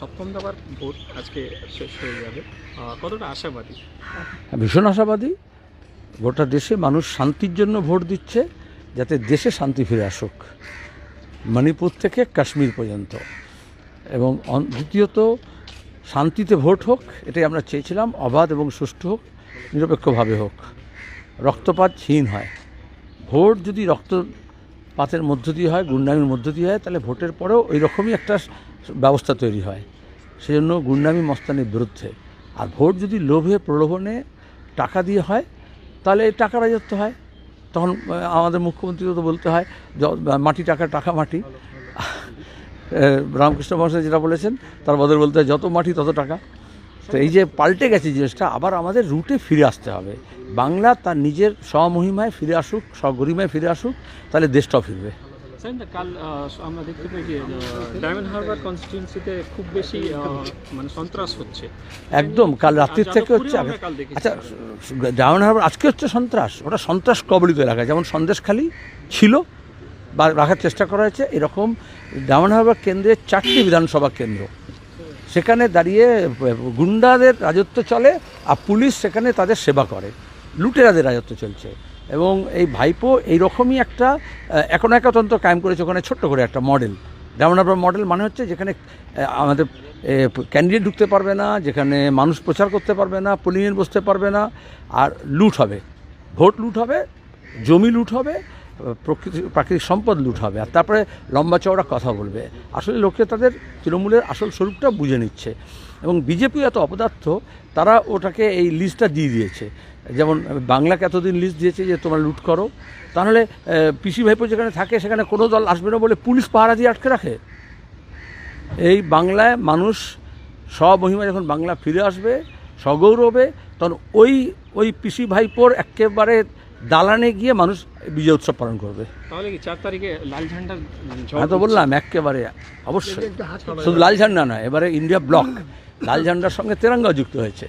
সপ্তম ভোট আজকে শেষ হয়ে যাবে। কতটা আশাবাদী? ভীষণ আশাবাদী। গোটা দেশে মানুষ শান্তির জন্য ভোট দিচ্ছে, যাতে দেশে শান্তি ফিরে আসুক। মণিপুর থেকে কাশ্মীর পর্যন্ত। এবং দ্বিতীয়ত, শান্তিতে ভোট হোক, এটাই আমরা চেয়েছিলাম, অবাধ এবং সুষ্ঠু হোক, নিরপেক্ষভাবে হোক। রক্তপাতহীন হয়। ভোট যদি রক্তপাতের মধ্য দিয়ে হয়, গুন্ডামির মধ্য দিয়ে হয়, তাহলে ভোটের পরেও ওই রকমই একটা ব্যবস্থা তৈরি হয়। সেই জন্য গুন্ডামি মস্তানির বিরুদ্ধে। আর ভোট যদি লোভে প্রলোভনে টাকা দিয়ে হয়, তাহলে টাকা রাজত্ব হয়। তখন আমাদের মুখ্যমন্ত্রী তো বলতে হয় মাটি টাকা টাকা মাটি। রামকৃষ্ণ মহাশয় যেটা বলেছেন, তার বদলে বলতে হয়, যত মাটি তত টাকা। তো এই যে পাল্টে গেছে জিনিসটা আবার আমাদের রুটে ফিরে আসতে হবে। বাংলা তার নিজের স্বমহিমায় ফিরে আসুক স্বগরিমায় ফিরে আসুক তাহলে দেশটাও ফিরবে। স্যার কাল আমরা দেখতে পাই যে ডায়মন্ড হারবার কনস্টিটিউন্সিতে খুব বেশি মানে সন্ত্রাস হচ্ছে। একদম কাল রাত্রির থেকে হচ্ছে। আচ্ছা ডায়মন্ড হারবার আজকে হচ্ছে সন্ত্রাস ওটা সন্ত্রাস কবলিত এলাকা যেমন সন্দেশখালি ছিল বা রাখার চেষ্টা করা হয়েছে এরকম ডায়মন্ড হারবার কেন্দ্রের চারটি বিধানসভা কেন্দ্র। সেখানে দাঁড়িয়ে গুন্ডাদের রাজত্ব চলে আর পুলিশ সেখানে তাদের সেবা করে। লুটেরাদের রাজত্ব চলছে। এবং এই ভাইপো এইরকমই একটা এখন একতন্ত্র কায়েম করেছে ওখানে ছোট্ট করে একটা মডেল। ডায়মন্ড হারবার মডেল মানে হচ্ছে যেখানে আমাদের ক্যান্ডিডেট ঢুকতে পারবে না, যেখানে মানুষ প্রচার করতে পারবে না পুলিংয়ে বসতে পারবে না, আর লুট হবে। ভোট লুট হবে, জমি লুট হবে প্রকৃতি, প্রাকৃতিক সম্পদ লুট হবে। আর তারপরে লম্বা চওড়া কথা বলবে। আসলে লোকে তাদের তৃণমূলের আসল স্বরূপটা বুঝে নিচ্ছে। এবং বিজেপি এত অপদার্থ, তারা ওটাকে এই লিস্টটা দিয়ে দিয়েছে। যেমন, বাংলাকে এতদিন লিস্ট দিয়েছে যে তোমরা লুট করো। তাহলে পিসি ভাইপো যেখানে থাকে, সেখানে কোনো দল আসবে না বলে পুলিশ পাহারা দিয়ে আটকে রাখে? এই বাংলায় মানুষ স্বমহিমা যখন বাংলা ফিরে আসবে সগৌরবে তখন ওই ওই পিসি ভাইপোর একেবারে দালানে গিয়ে মানুষ বিজয় উৎসব পালন করবে। তাহলে কি চার তারিখে লাল ঝান্ডার আমি তো বললাম একেবারে অবশ্যই। শুধু লাল ঝান্ডা নয় এবারে ইন্ডিয়া ব্লক। লাল ঝান্ডার সঙ্গে তেরঙ্গাও যুক্ত হয়েছে।